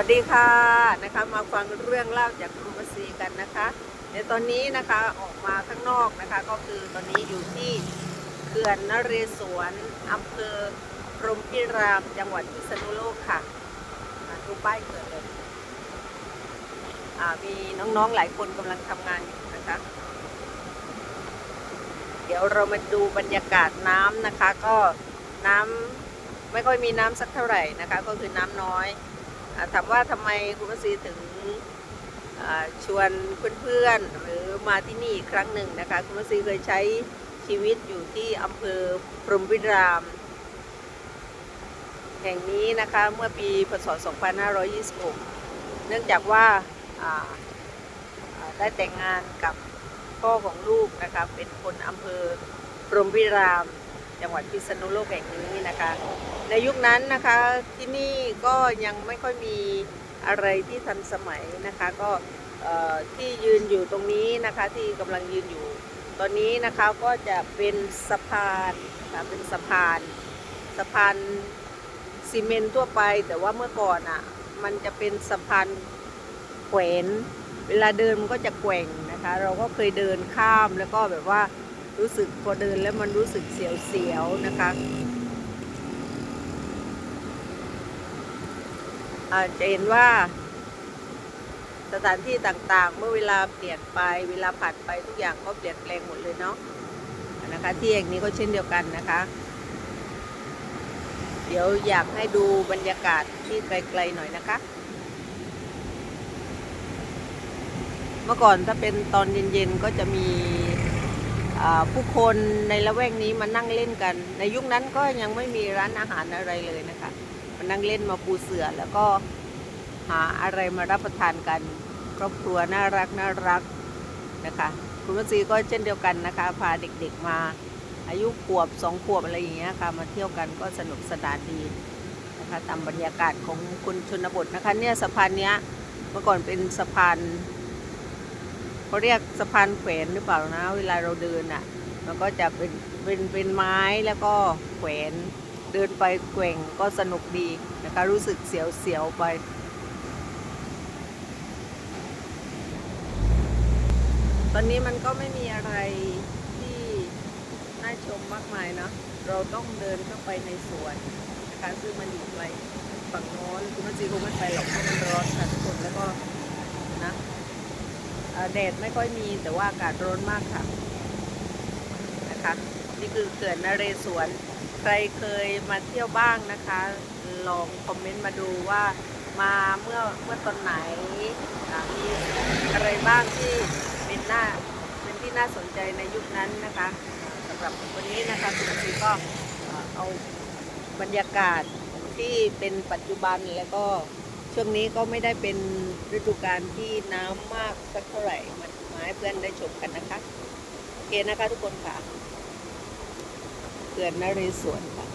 วัสดีค่ะนะคะมาฟังเรื่องเล่าจากครูปซีกันนะคะในตอนนี้นะคะออกมาข้างนอกนะคะ ก็คือตอนนี้อยู่ที่เขื่อนนเรศวรอำเภอพรหมพิรามจังหวัดพิษณุโลกค่ะอ่าดูป้ายเขื่อนเลยมีน้องๆหลายคนกำลังทำงานอยู่นะคะ เดี๋ยวเรามาดูบรรยากาศน้ำนะคะ ก็น้ำไม่ค่อยมีน้ำสักเท่าไหร่นะคะ ก็คือน้ำน้อย ถามว่าทำไมคุณพัศรีถึงชวนเพื่อนๆหรือมาที่นี่อีกครั้งหนึ่งนะคะ คุณพัศรีเคยใช้ชีวิตอยู่ที่อำเภอพรหมวิราม แห่งนี้นะคะเมื่อปีพศ 2526 เนื่องจากว่าอ่าอ่าได้แต่งงานกับพ่อของลูกนะคะเป็นคนอำเภอพรหมวิราม จังหวัดพิษณุโลกแห่งนี้นะคะ ในยุคนั้นนะคะที่นี่ก็ยังไม่ค่อยมีอะไรที่ทันสมัยนะคะก็ที่ยืนอยู่ตรงนี้นะคะที่กำลังยืนอยู่ ตอนนี้นะคะก็จะเป็นสะพานนะคะเป็นสะพานสะพานซีเมนต์ทั่วไป แต่ว่าเมื่อก่อนอะมันจะเป็นสะพานแขวนเวลาเดินมันก็จะแกว่งนะคะ เราก็เคยเดินข้ามแล้วก็แบบว่า รู้สึกพอเดินแล้วมันรู้สึกเสียวๆนะคะอาจะเห็นว่าสถานที่ต่างๆ เมื่อเวลาเปลี่ยนไปเวลาผ่านไปทุกอย่างก็เปลี่ยนแปลงหมดเลยเนาะนะคะที่แห่งนี้ก็เช่นเดียวกันนะคะ เดี๋ยวอยากให้ดูบรรยากาศที่ไกลๆหน่อยนะคะ เมื่อก่อนถ้าเป็นตอนเย็นๆก็จะมี ผู้คนในละแวกนี้มานั่งเล่นกัน ในยุคนั้นก็ยังไม่มีร้านอาหารอะไรเลยนะคะมานั่งเล่นมาปูเสือแล้วก็หาอะไรมารับประทานกัน ครอบครัวน่ารักน่ารักนะคะคุณวัซีก็เช่นเดียวกันนะคะพาเด็กๆมาอายุขวบสองขวบอะไรอย่างเงี้ยค่ะมาเที่ยวกันก็สนุกสนานดีนะคะตามบรรยากาศของคุณชนบทนะคะเนี่ยสะพานเนี้ยเมื่อก่อนเป็นสะพาน เขาเรียกสะพานแขวนหรือเปล่านะ เวลาเราเดินอะ มันก็จะเป็นเป็นเป็นไม้แล้วก็แขวนเดินไปแกว่งก็สนุกดีนะคะรู้สึกเสียวๆไป ตอนนี้มันก็ไม่มีอะไรที่น่าชมมากมายเนาะเราต้องเดินเข้าไปในสวนนะคะซึ่งมันอยู่ไกลฝั่งโน้นคุณมัจีคงไม่ไปหรอกเพราะมันร้อนค่ะทุกคนแล้ว แดดไม่ค่อยมีแต่ว่าอากาศร้อนมากค่ะนะคะนี่คือเขื่อนนเรศวรใครเคยมาเที่ยวบ้างนะคะ ลองคอมเมนต์มาดูว่ามาเมื่อเมื่อตอนไหนอ่ามีอะไรบ้างที่เป็นหน้าเป็นที่น่าสนใจในยุคนั้นนะคะสำหรับวันนี้นะคะคุณซีก็เอาบรรยากาศที่เป็นปัจจุบันแล้วก็ ช่วงนี้ก็ไม่ได้เป็นฤดูกาลที่น้ำมากสักเท่าไหร่มามาให้เพื่อนได้ชมกันนะคะ โอเคนะคะทุกคนค่ะเขื่อนนเรศวรค่ะ